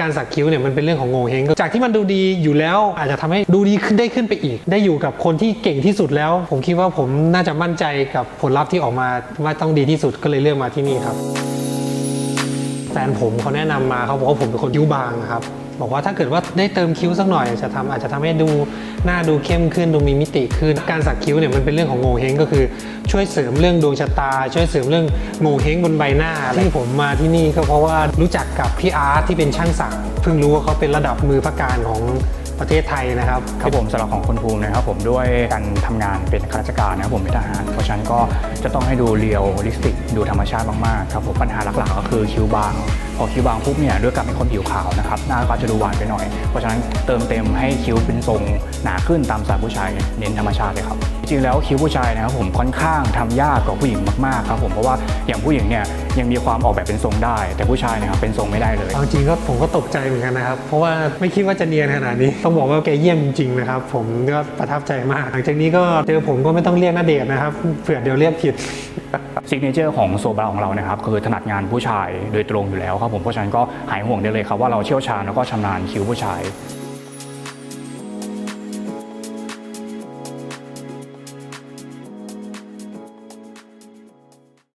การสักคิ้วเนี่ยมันเป็นเรื่องของโงเฮงจากที่มันดูดีอยู่แล้วอาจจะทำให้ดูดีขึ้นได้ขึ้นไปอีก ได้อยู่กับคนที่เก่งที่สุดแล้ว ผมคิดว่าผมน่าจะมั่นใจกับผลลัพธ์ที่ออกมาว่าต้องดีที่สุดก็เลยเลือกมาที่นี่ครับ แฟนผมเขาแนะนำมาเขาบอกว่าผมเป็นคนคิ้วบางครับ บอกว่าถ้าเกิดว่าได้เติมคิ้วสักหน่อยจะทำอาจจะทำให้ดูหน้าดูเข้มขึ้นดูมีมิติขึ้น การสักคิ้วเนี่ยมันเป็นเรื่องของโงเฮงก็คือช่วยเสริมเรื่องดวงชะตา ช่วยเสริมเรื่องโงเฮงบนใบหน้าที่ผมมาที่นี่ก็เพราะว่ารู้จักกับพี่อาร์ตที่เป็นช่างสักเพิ่งรู้ว่าเขาเป็นระดับมือพระการของประเทศไทยนะครับครับผมสำหรับของคุณภูมินะครับผมด้วยการทำงานเป็นข้าราชการนะครับผมเป็นทหาร เพราะฉะนั้นก็จะต้องให้ดูเรียวลิสติกดูธรรมชาติมากๆครับผมปัญหาหลักๆก็คือคิ้วบาง พอคิ้วบางปุ๊บเนี่ยด้วยการเป็นคนผิวขาวนะครับหน้าก็จะดูหวานไปหน่อย เพราะฉะนั้นเติมเต็มให้คิ้วเป็นทรงหนาขึ้นตามสไตล์ผู้ชายเน้นธรรมชาติเลยครับจริงๆแล้วคิ้วผู้ชายนะครับผมค่อนข้างทำยากกว่าผู้หญิงมากๆครับผมเพราะว่าอย่างผู้หญิงเนี่ยยังมีความออกแบบเป็นทรงได้ แต่ผู้ชายนะครับเป็นทรงไม่ได้เลยเอาจริงก็ผมก็ตกใจเหมือนกันนะครับเพราะว่าไม่คิดว่าจะเนียนขนาดนี้ต้องบอกว่าแกเยี่ยมจริงๆนะครับผมก็ประทับใจมาก หลังจากนี้ก็เจอผมก็ไม่ต้องเรียกหน้าเดชน์นะครับเผื่อเดี๋ยวเรียกผิด ซิกเนเจอร์ของโซบาของเรานะครับคือถนัดงานผู้ชายโดยตรงอยู่แล้วครับผมเพราะฉะนั้นก็หายห่วงได้เลยครับว่าเราเชี่ยวชาญแล้วก็ชำนาญคิ้วผู้ชาย